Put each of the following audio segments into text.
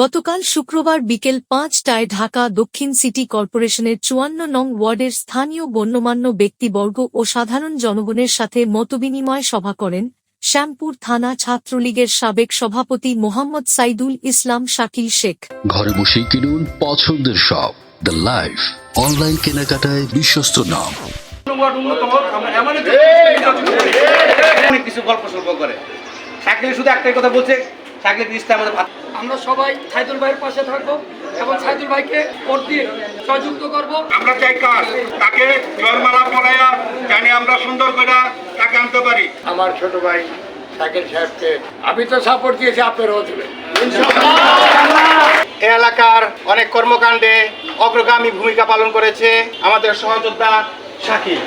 গতকাল শুক্রবার বিকেল পাঁচটায় ঢাকা দক্ষিণ সিটি কর্পোরেশনের চুয়ান্ন নং ওয়ার্ডের স্থানীয় গণ্যমান্য ব্যক্তিবর্গ ও সাধারণ জনগণের সাথে মতবিনিময় সভা করেন শ্যামপুর থানা ছাত্রলীগের সাবেক সভাপতি মোহাম্মদ সাইদুল ইসলাম শাকিল শেখ। ঘরে বসেই কিনুন পছন্দের সব। দ্য লাইফ অনলাইন কেনাকাটায় বিশ্বস্ত নাম। কিছু গল্প সল্প করে। শাকিল শুধু একটাই কথা বলছে শাকিল জিনিসটা আমাদের ভাত আমরা সবাই সাইদুল ভাইয়ের পাশে থাকব এবং সাইদুল ভাইকে ভোট দিয়ে জয়যুক্ত করব। আমরা চাই কাজ। তাকে জয়মালা পড়াইয়া জানি আমরা সুন্দর করে তাকে আনতে পারি। আমার ছোট ভাই শাকিল সাহেবকে আমি তো সাপোর্ট দিয়েছি আপনারাও দেবেন এ এলাকার অনেক কর্মকাণ্ডে অগ্রগামী ভূমিকা পালন করেছে আমাদের সহযোদ্ধা শাকিল।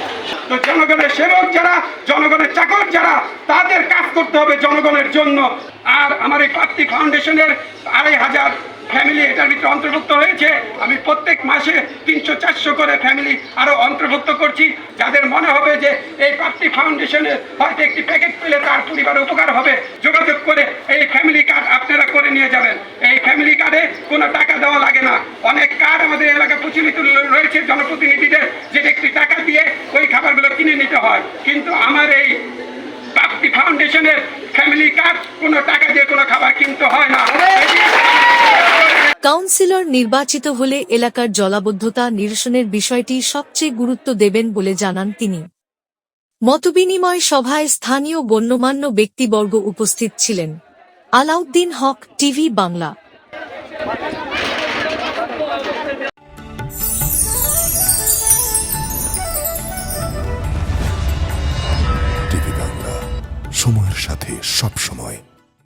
তো জনগণের সেবক যারা, জনগণের চাকর যারা, তাদের কাজ করতে হবে জনগণের জন্য। আর আমার এই প্রাপ্তি ফাউন্ডেশনের আড়াই হাজার ফ্যামিলি এটার ভিতরে অন্তর্ভুক্ত হয়েছে। আমি প্রত্যেক মাসে তিনশো চারশো করে ফ্যামিলি আরও অন্তর্ভুক্ত করছি। যাদের মনে হবে যে এই প্রাপ্তি ফাউন্ডেশনে হয়তো একটি প্যাকেট পেলে তার পরিবার উপকার হবে, যোগাযোগ করে এই ফ্যামিলি কার্ড আপনারা করে নিয়ে যাবেন। এই ফ্যামিলি কার্ডে কোনো টাকা দেওয়া লাগে না। অনেক কার্ড আমাদের এলাকায় প্রচলিত রয়েছে জনপ্রতিনিধিদের, যেটা একটি টাকা দিয়ে ওই খাবারগুলো কিনে নিতে হয় কিন্তু আমার এই প্রাপ্তি ফাউন্ডেশনের ফ্যামিলি কার্ড, কোনো টাকা দিয়ে কোনো খাবার কিনতে হয় না। কাউন্সিলর নির্বাচিত হলে এলাকার জলাবদ্ধতা নিরসনের বিষয়টি সবচেয়ে গুরুত্ব দেবেন বলে জানান তিনি। মতবিনিময় সভায় স্থানীয় গণ্যমান্য ব্যক্তিবর্গ উপস্থিত ছিলেন। আলাউদ্দিন হক, টিভি বাংলা। সময়ের সাথে সব সময়